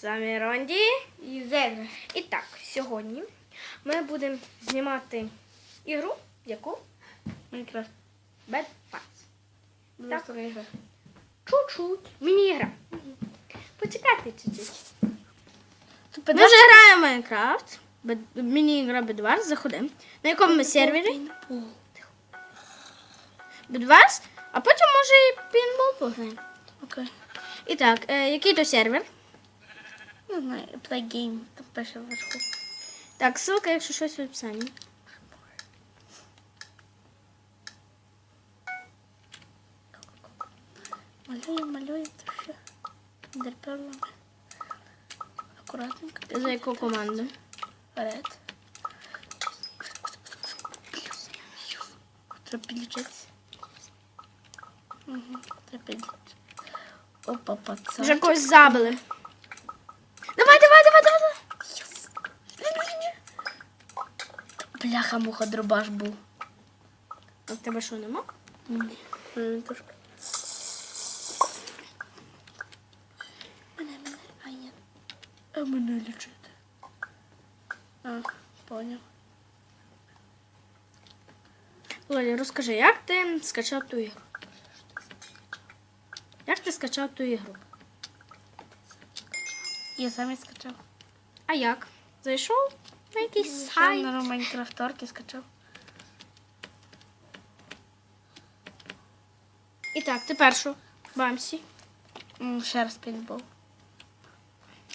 З вами Ронді. І Зевра. І так, сьогодні ми будемо знімати ігру, яку Майнкрафт. Bad Pass. Так. Чуть-чуть. Міні-ігра. Почекайте чуть-чуть. Ми вже граємо в Майнкрафт. Бед- Міні-ігра Bedwars. Заходимо. На якому ми сервері? Bedwars. А потім може і пінбол пограємо. Окей. І так, е, який то сервер? Не знаю, Play Game. Там пише вверху. Так, ссылка, якщо щось в описанні. Малюємо, малюємо, то все. Дерперлами. Акуратненько. За яку команду? Вперед. Треба підлічитися. Угу, треба підлічитися. Опа, пацан. Вже когось забили. Давай, давай, давай, давай. Бляха, муха, дробаш був. А в тебе що, нема? Ні. Мене трошки. Мене, мене, а ні. А мене лічити. А, поняв. Володя, розкажи, як ти скачав ту ігру? Як ти скачав ту ігру? Я сам скачав. А як? Зайшов на якийсь Сайт. сайт. на Майнкрафторки скачав. І так, тепер що? Бамсі. М, Ще раз пейнтбол.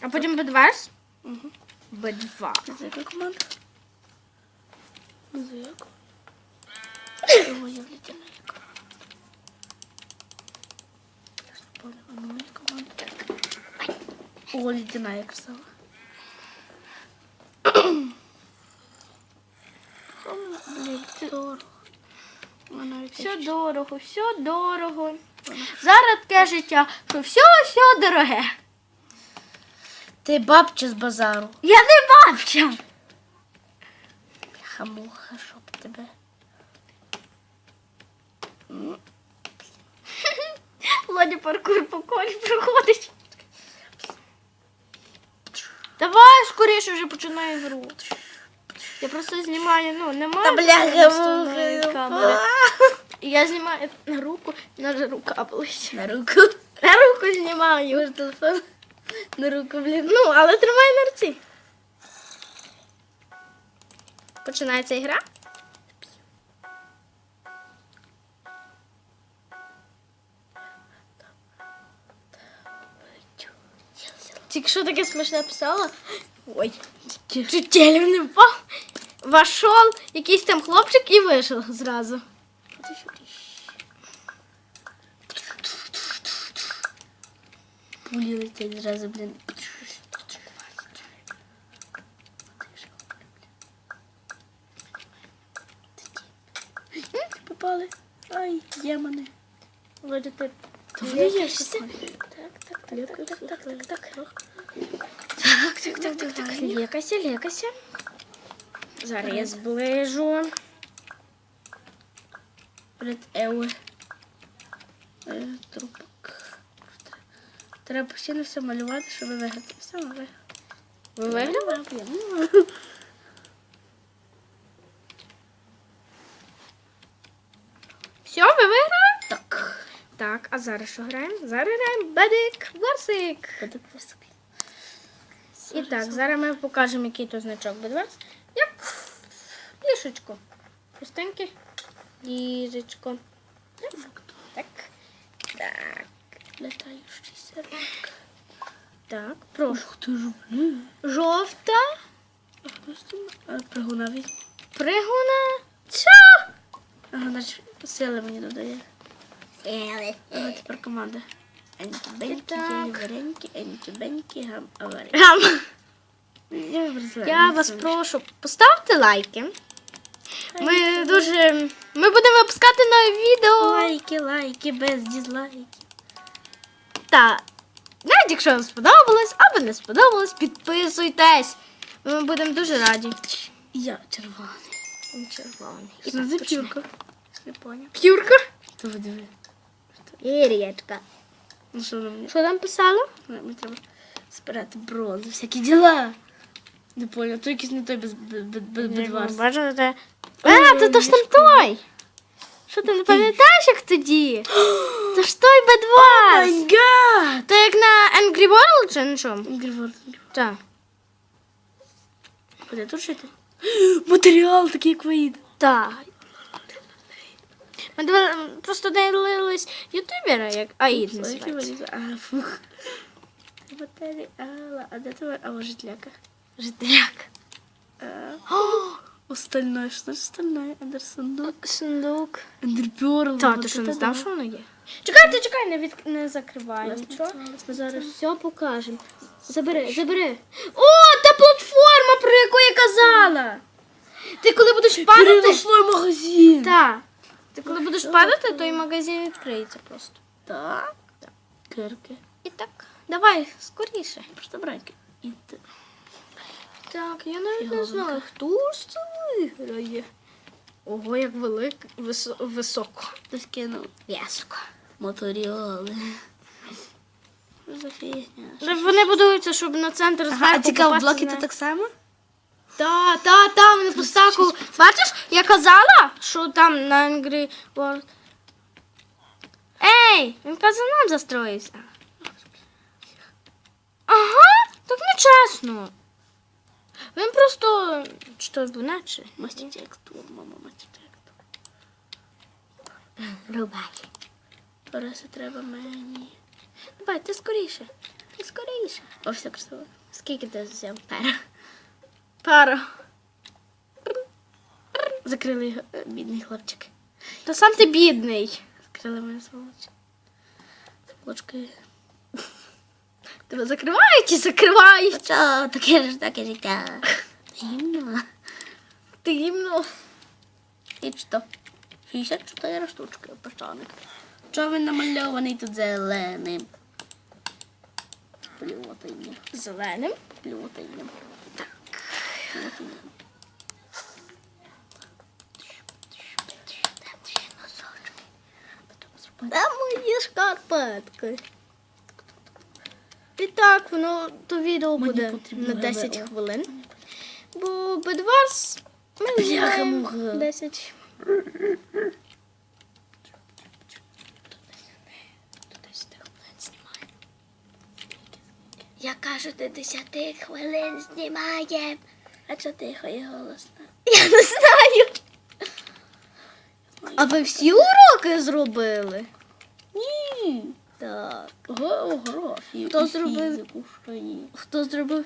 А потім Bedwars? Угу. Bedwars. За яку команду? За яку? Його я влетіла на яку. Я ж не поняла, ну моя команда. О, ледяная красава. Блін, дорого. Вона Все дорого, все дорого. Зараз таке життя, що все, все дороге. Ти бабча з базару. Я не бабча. Хамуха, щоб тебе. Володя паркур по колі проходить. Давай скоріше вже починай гру. Я просто знімаю, ну, немає. Та муха. камери. І я знімаю на руку, на рука болить. На руку. На руку знімаю. Може телефон? На руку, блін. Ну, але тримай на руці. Починається ігра. Тільки що таке смішне писала? Ой, чуть не впав. Вошов якийсь там хлопчик і вийшов зразу. Пулі летять зразу, блін. Попали. Ай, демони. Вроде ти Влієшся? Так, так, так, Лікуй, так, так, так, так, так. Так, так, так, так, так. Лікайся, лікайся. Зараз я зближу. Перед Еwe. Е, Трупок. Треба постійно все малювати, щоб виграти. Все, ми. Ви виграли? Все, ви виграли? Так. Так, а зараз що граємо? Зараз граємо Бедик Варсик. Буде просто. І так, зараз ми покажемо, який то значок Бедварс. Як ліжечко. Пустеньке ліжечко. Так. Так. Так. Летаючий сердечко. Так, прошу. Ух ти ж, блін. Жовта Просто а, пригунаві. пригуна. Ця. Ага, значить сили мені додає. Ага, тепер команда. Енькі-бенькі, Так. варенькі, енькі-бенькі, гам, аварі. Гам. Я вибрала. Я вас прошу, поставте лайки. Ми дуже. Ми будемо випускати нові відео. Лайки, лайки, без дізлайків. Та навіть якщо вам сподобалось або не сподобалось, підписуйтесь. Ми будемо дуже раді. Я червоний. Червоний. Що за пюрка? Не поняв. П'юрка? То видиви. І річка. Ну що на мені? Що там писало? Мені треба збирати бронзу, всякі діла. Не понял, то якийсь не той без, без, без, без бедварс. Бачите, те. А, то, то ж там той. Що ти не пам'ятаєш, як тоді? Це ж той Бедварс. гад! То як на Angry World чи на чому? Грифор. Так. Куди тут жити? Матеріал такий як Ваїд. Так. Ми дивили- просто дивились ютубера, як Аїд називається. А, фух. Матеріала. А де тебе? А, житляка. Жителяк. Остальное, що ж остальное? Андерсондок. Сундук. Ендерперл. Та, ти що не знав, що воно є? Чекай, ти чекай, не, від... не закривай нічого. Ми зараз все покажемо. Забери, забери. О, та платформа, про яку я казала. Ти коли будеш падати. Переносной магазин. Так. Ти коли будеш падати, то і магазин відкриється просто. Так. Кирки. І так, давай, скоріше. Просто браньки. Так, я навіть не Фіговинка. знаю, хто ж це виграє. Ого, як велик, висо, високо. Ти скинув. В'язко. Матеріали. Що за фігня? Вони будуються, щоб на центр зверху Ага, а цікаво, попасти блоки на- то так само? Та, та, та, вони поставку. Бачиш, я казала, що там на Angry World. Ей, він казав нам застроївся. Ага, так нечесно. Він просто що був наче. Мастер текстур, мама, мастер текстур. Рубай. Переси треба мені. Давай, ти скоріше. Ти скоріше. О, все красиво. Скільки ти взяв пера? Пара. Закрили його, е, бідний хлопчик. Та сам ти бідний. Закрили мене сволоч. Сволочки. Тебе закривають і закривають. Що, таке ж таке життя. Гімно. Ти гімно. І що? 64 штучки пещаник. Чого він намальований тут зеленим? Плюватинням. Зеленим. Плюватинням. Так. Плюватинням. Де мої шкарпетки? І так, воно то відео Мені буде на 10 ГВО. хвилин. Бо Бедварс ми знімаємо 10. Я кажу, до 10 хвилин знімаємо. А чого тихо і голосно? Я не знаю. А ви всі уроки зробили? Ні. Так. Географію. Хто і зробив? Фізику, що ні. Хто зробив,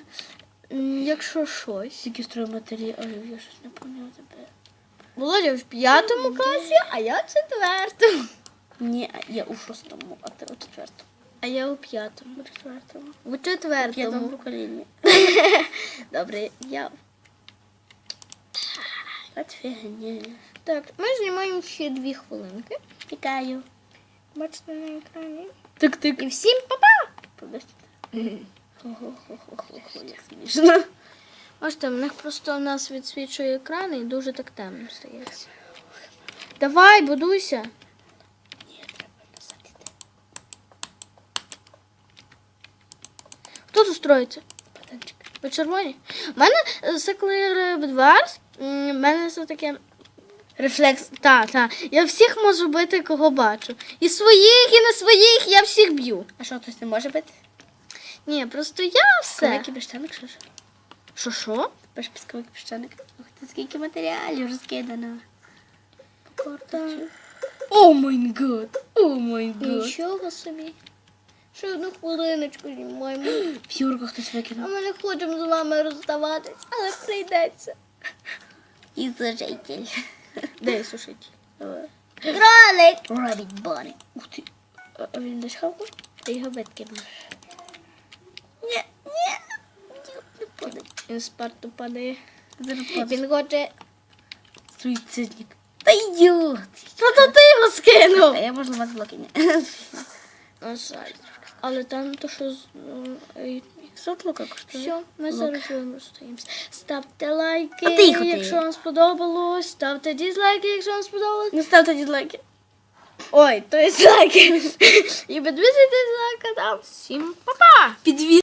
якщо щось? Скільки стройматеріалів, я щось не пам'ятаю тепер. Володя в п'ятому класі, а я в четвертому. Ні, я у шостому, а ти у четвертому. А я у п'ятому. У четвертому. У У п'ятому четвертому. поколінні. Добре, я. От фігня. Так, ми знімаємо ще дві хвилинки. Тікаю. Бачите на екрані. Тик-тик. І всім па-па! Подожди. Хо-хо-хо-хо-хо, як смішно. Бачите, в них просто в нас відсвічує екран і дуже так темно стається. Давай, будуйся. Ні, треба насадити. Хто тут строїться? Патанчик. Ви червоні? У мене це коли м, в мене це таке. Рефлекс. Так, так. Я всіх можу бити, кого бачу. І своїх, і не своїх, я всіх б'ю. А що, хтось не може бити? Ні, просто я все. Великий піщаник, що ж? Що що? Перш пісковик піщаник. Ух ти, скільки матеріалів розкидано. Покорточу. О май гад! О май гад! Нічого собі. Ще одну хвилиночку знімаємо. П'юрку хтось викинув. А ми не хочемо з вами розставатись, але прийдеться. І зажитель. Де сушить? Кролик! Робить Бонні. Ух ти. А він десь хавку? Ти його викинув. Ні, ні. Не падай. Він з парту падає. Він хоче. Суїцидник. Та йдет. Та то ти його скинув. А я можна вас блоки не. На жаль. Але там то що з. Сот лука коштує. Все, ми зараз вимостуємося. Ставте лайки, А ти їх якщо вам сподобалось. Ставте дізлайки, якщо вам сподобалось. Не ставте дізлайки. Ой, то є лайки. І підписуйтесь на канал. Всім па-па! Підвіз.